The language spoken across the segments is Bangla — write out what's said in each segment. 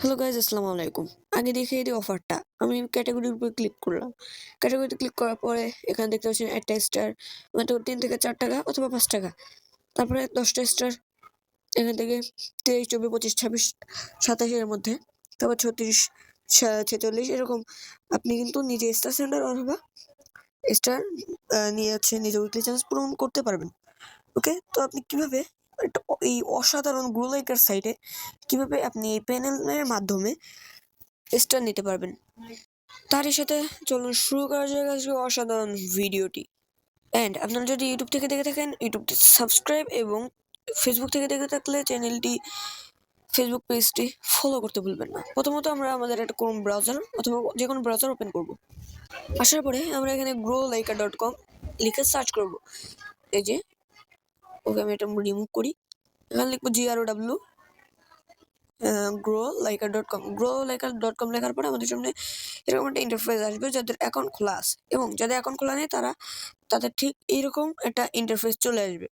হ্যালো গাইজ আসসালামু আলাইকুম আগে দেখিয়ে দিই অফারটা আমি ক্যাটাগরির উপর ক্লিক করলাম। ক্যাটাগরিতে ক্লিক করার পরে এখানে দেখতে পাচ্ছেন একটা স্টার মানে তো তিন থেকে চার টাকা অথবা পাঁচ টাকা। তারপরে দশটা স্টার এখান থেকে তেইশ, চব্বিশ, পঁচিশ, ছাব্বিশ সাতাশের মধ্যে, তারপর ছত্রিশ ছেচল্লিশ, এরকম। আপনি কিন্তু নিজে স্টার সেন্টার অথবা স্টার নিয়ে হচ্ছে নিজে উইকলি চ্যালেঞ্জ পূরণ করতে পারবেন। ওকে তো আপনি কীভাবে এই অসাধারণ গ্রো লাইকার সাইটে কীভাবে আপনি এই প্যানেলের মাধ্যমে স্টার নিতে পারবেন। তারই সাথে চলুন শুরু করা যাক আজকে অসাধারণ ভিডিওটি অ্যান্ড আপনারা যদি ইউটিউব থেকে দেখে থাকেন ইউটিউবটি সাবস্ক্রাইব এবং ফেসবুক থেকে দেখে থাকলে চ্যানেলটি ফেসবুক পেজটি ফলো করতে ভুলবেন না। প্রথমত আমরা আমাদের একটা কোন ব্রাউজার অথবা যে কোনো ব্রাউজার ওপেন করব। আসার পরে আমরা এখানে গ্রো লাইকা ডট কম লিখে সার্চ করব। এই যে ওকে আমি এটা রিমুভ করি। এখানে লিখব G R O W grow liker dot com grow liker dot com লেখার পরে আমাদের সামনে এরকম একটা ইন্টারফেস আসবে যাদের অ্যাকাউন্ট খোলা আছে এবং যাদের অ্যাকাউন্ট খোলা নেই তারা, তাদের ঠিক এইরকম একটা ইন্টারফেস চলে আসবে।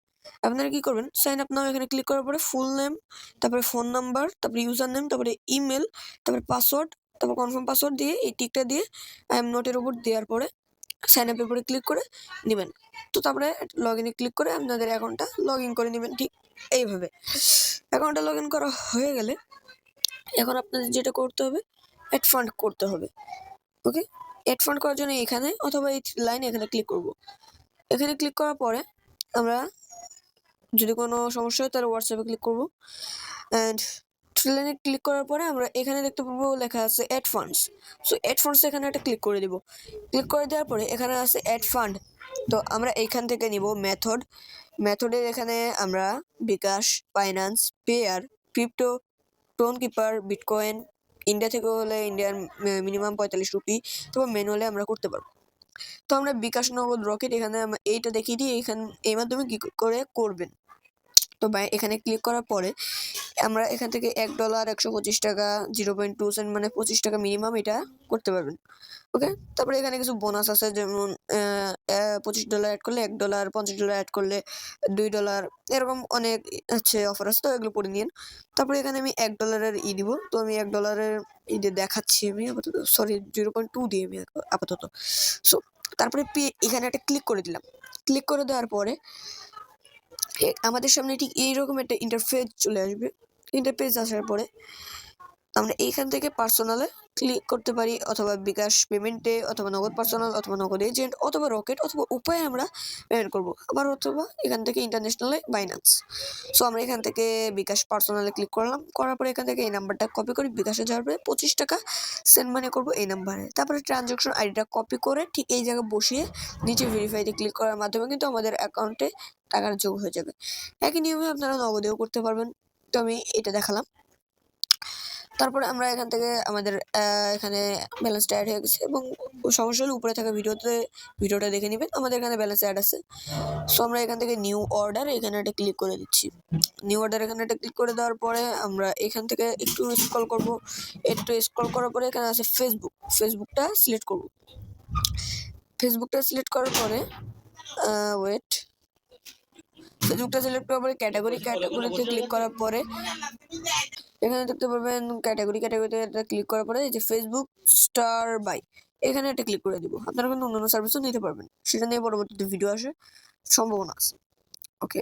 আপনারা কি করবেন? সাইন আপ নাও এখানে ক্লিক করার পরে ফুল নেম তারপরে ফোন নাম্বার তারপরে ইউজার নেম তারপরে ইমেল তারপরে পাসওয়ার্ড তারপর কনফার্ম পাসওয়ার্ড দিয়ে এই টিকটা দিয়ে আই এম নোটের উপর দেওয়ার পরে সাইন আপের উপরে ক্লিক করে নেবেন। তো তারপরে লগ ইনে ক্লিক করে আপনাদের অ্যাকাউন্টটা লগ ইন করে নেবেন, ঠিক এইভাবে। অ্যাকাউন্টটা লগ ইন করা হয়ে গেলে এখন আপনাদের যেটা করতে হবে অ্যাড ফান্ড করতে হবে। ওকে অ্যাড ফান্ড করার জন্য এখানে অথবা এই লাইনে এখানে ক্লিক করব। এখানে ক্লিক করার পরে আমরা যদি কোনো সমস্যা হয় তাহলে হোয়াটসঅ্যাপে ক্লিক করব। অ্যান্ড লাইনে ক্লিক করার পরে আমরা এখানে দেখতে পাবো লেখা আছে add funds so add funds এখানে একটা ক্লিক করে দিব। ক্লিক করে দেওয়ার পরে এখানে আছে অ্যাড ফান্ড তো আমরা এইখান থেকে নিব মেথড মেথডের এখানে আমরা bKash finance Payeer crypto Tonkeeper bitcoin India থেকে হলে ইন্ডিয়ান মিনিমাম পঁয়তাল্লিশ রুপি তারপর ম্যানুয়ালে আমরা করতে পারব। তো আমরা বিকাশ নগদ রকেট এখানে এইটা দেখিয়ে দিই। এখান এই মাধ্যমে কী করে করবেন? তো এখানে ক্লিক করার পরে আমরা এখান থেকে এক ডলার একশো পঁচিশ টাকা জিরো পয়েন্ট টু সেন্ট মানে পঁচিশ টাকা মিনিমাম এটা করতে পারবেন। ওকে তারপরে এখানে কিছু বোনাস আছে, যেমন পঁচিশ ডলার অ্যাড করলে এক ডলার পঞ্চাশ ডলার অ্যাড করলে দুই ডলার এরকম অনেক হচ্ছে অফার আছে, তো এগুলো পড়ে নিন। তারপরে এখানে আমি এক ডলারের ই দিব, তো আমি এক ডলারের ই দিয়ে দেখাচ্ছি আমি আপাতত সরি জিরো পয়েন্ট টু দিয়ে আমি আপাতত। সো তারপরে পে, এখানে একটা ক্লিক করে দিলাম। ক্লিক করে দেওয়ার পরে আমাদের সামনে ঠিক এইরকম একটা ইন্টারফেস চলে আসবে। ইন্টারফেস আসার পরে আমরা এইখান থেকে পার্সোনালে ক্লিক করতে পারি, অথবা বিকাশ পেমেন্টে অথবা নগদ পার্সোনাল অথবা নগদ এজেন্ট অথবা রকেট অথবা উপায়ে আমরা পেমেন্ট করব। আবার অথবা এখান থেকে ইন্টারন্যাশনালে বাইন্যান্স সো আমরা এখান থেকে বিকাশ পার্সোনালে ক্লিক করলাম। করার পরে এখান থেকে এই নাম্বারটা কপি করে বিকাশে যাওয়ার পরে পঁচিশ টাকা সেন্ড মানি করব এই নাম্বারে তারপরে ট্রানজাকশন আইডিটা কপি করে ঠিক এই জায়গায় বসিয়ে নিচে ভেরিফাইতে ক্লিক করার মাধ্যমে কিন্তু আমাদের অ্যাকাউন্টে টাকার যোগ হয়ে যাবে। একই নিয়মে আপনারা নগদেও করতে পারবেন। তো আমি এটা দেখালাম। তারপরে আমরা এখান থেকে আমাদের এখানে ব্যালেন্সটা অ্যাড হয়ে গেছে এবং সমস্যা হলে উপরে থাকা ভিডিওতে, ভিডিওটা দেখে নেবেন। আমাদের এখানে ব্যালেন্স অ্যাড আছে। সো আমরা এখান থেকে নিউ অর্ডার এখানে একটা ক্লিক করে দিচ্ছি। নিউ অর্ডার এখানে একটা ক্লিক করে দেওয়ার পরে আমরা এখান থেকে একটু স্ক্রল করব। একটু স্ক্রল করার পরে এখানে আছে ফেসবুক ফেসবুকটা সিলেক্ট করব। ফেসবুকটা সিলেক্ট করার পরে ওয়েট ফেসবুকটা সিলেক্ট করার পরে ক্যাটাগরি ক্যাটাগরিতে ক্লিক করার পরে এখানে দেখতে পারবেন ক্যাটাগরি ক্যাটাগরিতে একটা ক্লিক করার পরে এই যে ফেসবুক স্টার বাই এখানে একটা ক্লিক করে দিব। আপনারা কিন্তু অন্যান্য সার্ভিসও নিতে পারবেন। সেটা নিয়ে পরবর্তীতে ভিডিও আসে সম্ভাবনা আছে। ওকে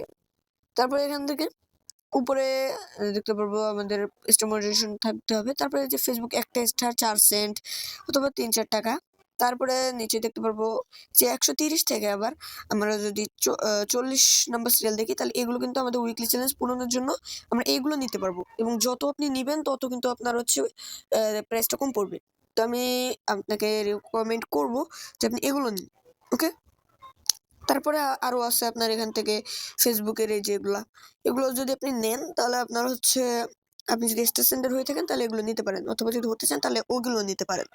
তারপরে এখান থেকে উপরে দেখতে পারব আমাদের স্টেমাইজেশন থাকতে হবে। তারপরে যে ফেসবুক একটা স্টার চার সেন্ট অথবা তিন চার টাকা। তারপরে নিচে দেখতে পারব যে একশো তিরিশ থেকে আবার আমরা যদি চল্লিশ নাম্বার সিরিয়াল দেখি, তাহলে এগুলো কিন্তু আমাদের উইকলি চ্যালেঞ্জ পূরণের জন্য আমরা এইগুলো নিতে পারব। এবং যত আপনি নেবেন, তত কিন্তু আপনার হচ্ছে প্রাইসটা কম পড়বে। তো আমি আপনাকে রেকমেন্ড করব যে আপনি এগুলো নিন ওকে তারপরে আরও আছে আপনার এখান থেকে ফেসবুকের এই যেগুলা। এগুলো যদি আপনি নেন, তাহলে আপনার হচ্ছে আপনি যদি স্টার হয়ে থাকেন, তাহলে এগুলো নিতে পারেন। অথবা যদি হতে চান, তাহলে ওগুলো নিতে পারেন।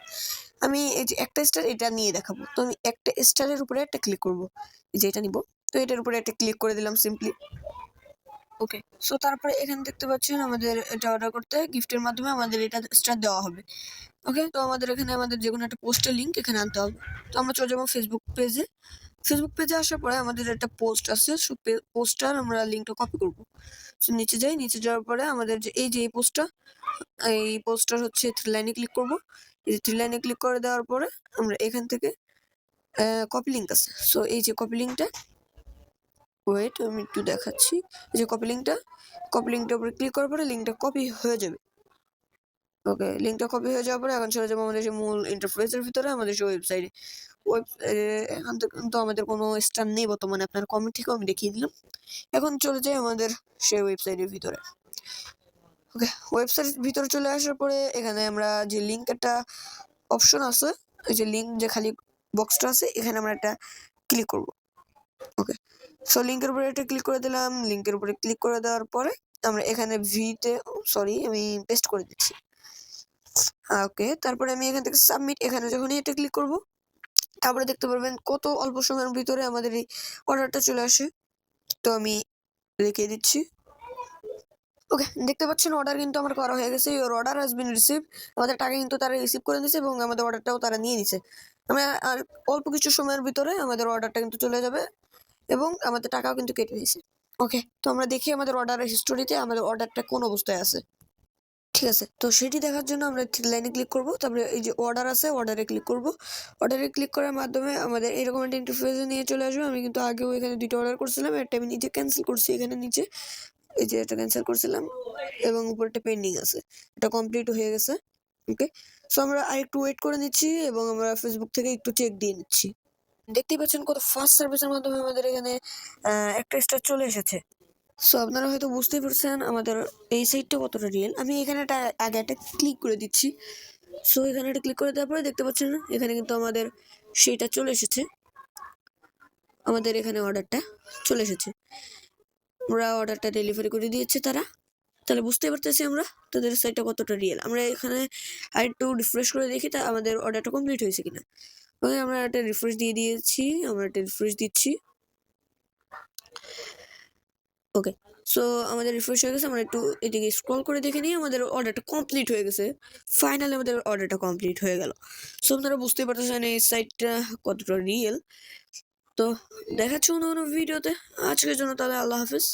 আমি এই যে একটা স্টার এটা নিয়ে দেখাবো। তো আমি একটা স্টারের উপরে একটা ক্লিক করব। যে এটা নিব। তো এটার উপরে একটা ক্লিক করে দিলাম সিম্পলি ওকে সো তারপরে এখানে দেখতে পাচ্ছেন, আমাদের এটা অর্ডার করতে গিফটের মাধ্যমে আমাদের এটা স্টার দেওয়া হবে। ওকে তো আমাদের এখানে আমাদের যে কোনো একটা পোস্টের লিঙ্ক এখানে আনতে হবে। তো আমরা চলে যাব ফেসবুক পেজে ফেসবুক পেজে আসার পরে আমাদের একটা পোস্ট আছে। সো পোস্টার আমরা লিঙ্কটা কপি করব। নিচে যাই, নিচে যাওয়ার পরে আমাদের যে, এই যে, এই পোস্টটা, এই পোস্টটার হচ্ছে থ্রি লাইনে ক্লিক করব। এই থ্রি লাইনে ক্লিক করে দেওয়ার পরে আমরা এখান থেকে কপি লিঙ্ক আছে। সো এই যে কপি লিঙ্কটা ওয়েট আমি একটু দেখাচ্ছি। এই যে কপি লিঙ্কটা কপি লিঙ্কটার উপরে ক্লিক করার পরে লিঙ্কটা কপি হয়ে যাবে। ওকে লিঙ্কটা কপি হয়ে যাওয়ার পরে এখন চলে যাব আমাদের যে মূল ইন্টারফেসের ভিতরে, আমাদের যে ওয়েবসাইটে ওয়েব এখান থেকে কিন্তু আমাদের কোনো স্টার নেই বর্তমানে। আপনার কমেন্ট থেকেও আমি দেখিয়ে দিলাম। এখন চলে যাই আমাদের সেই ওয়েবসাইটের ভিতরে। ওকে ওয়েবসাইটের ভিতরে চলে আসার পরে এখানে আমরা যে লিঙ্ক একটা অপশন আছে ওই যে লিঙ্ক যে খালি বক্সটা আছে, এখানে আমরা একটা ক্লিক করব। ওকে সো লিঙ্কের উপরে একটা ক্লিক করে দিলাম। লিঙ্কের উপরে ক্লিক করে দেওয়ার পরে আমরা এখানে ভিতে সরি আমি পেস্ট করে দিচ্ছি। ওকে তারপরে আমি এখান থেকে সাবমিট এখানে যখনই এটা ক্লিক করব তারপরে দেখতে পারবেন কত অল্প সময়ের ভিতরে আমাদের এই অর্ডারটা চলে আসে। তো আমি রেখে দিচ্ছি। ওকে দেখতে পাচ্ছেন অর্ডার কিন্তু আমার করা হয়ে গেছে। Your order has been receive আমাদের টাকা কিন্তু তারা রিসিভ করে নিছে এবং আমাদের অর্ডারটাও তারা নিয়ে নিছে। আমরা আর অল্প কিছু সময়ের ভিতরে আমাদের অর্ডারটা কিন্তু চলে যাবে এবং আমাদের টাকাও কিন্তু কেটে নিয়েছে ওকে তো আমরা দেখি আমাদের অর্ডারের হিস্টোরিতে আমাদের অর্ডারটা কোন অবস্থায় আছে। ঠিক আছে। তো সেটি দেখার জন্য আমরা লাইনে ক্লিক করব। তারপরে এই যে অর্ডার আছে অর্ডারে ক্লিক করব। অর্ডারে ক্লিক করার মাধ্যমে আমাদের এরকম একটা ইন্টারফেসে নিয়ে চলে আসবে। আমি কিন্তু আগেও এখানে দুটো অর্ডার করছিলাম। একটা আমি নিচে ক্যান্সেল করছি, এখানে নিচে। এই যে এটা ক্যান্সেল করছিলাম এবং উপরটা পেন্ডিং আছে। এটা কমপ্লিট হয়ে গেছে। ওকে সো আমরা আরেকটু ওয়েট করে নিচ্ছি এবং আমরা ফেসবুক থেকে একটু চেক দিয়ে নিচ্ছি। দেখতেই পাচ্ছেন কত ফাস্ট সার্ভিসের মাধ্যমে আমাদের এখানে একটা স্টার চলে এসেছে। সো আপনারা হয়তো বুঝতেই পারছেন আমাদের এই সাইডটা কতটা রিয়েল আমি এখানে একটা, আগে একটা ক্লিক করে দিচ্ছি। সো এখানে একটা ক্লিক করে দেওয়ার পরে দেখতে পাচ্ছেন এখানে কিন্তু আমাদের সেইটা চলে এসেছে। আমাদের এখানে অর্ডারটা চলে এসেছে। আমরা অর্ডারটা ডেলিভারি করে দিয়েছে তারা। তাহলে বুঝতে পারতেছি আমরা তাদের সাইটটা কতটা রিয়েল আমরা এখানে আর একটু রিফ্রেশ করে দেখি তা আমাদের অর্ডারটা কমপ্লিট হয়েছে কিনা। ওকে আমরা একটা রিফ্রেশ দিয়ে দিয়েছি, আমরা একটা রিফ্রেশ দিচ্ছি। ওকে সো আমাদের রিফ্রেশ হয়ে গেছে, আমরা একটু এদিকে স্ক্রল করে দেখে নিই, আমাদের অর্ডারটা কমপ্লিট হয়ে গেছে। ফাইনালি আমাদের অর্ডারটা কমপ্লিট হয়ে গেল। সো আপনারা বুঝতেই পারতেছেন এই সাইটটা কতটা রিয়েল তো, দেখাচ্ছি অন্য কোনো ভিডিওতে আজকের জন্য তাহলে আল্লাহ হাফিজ।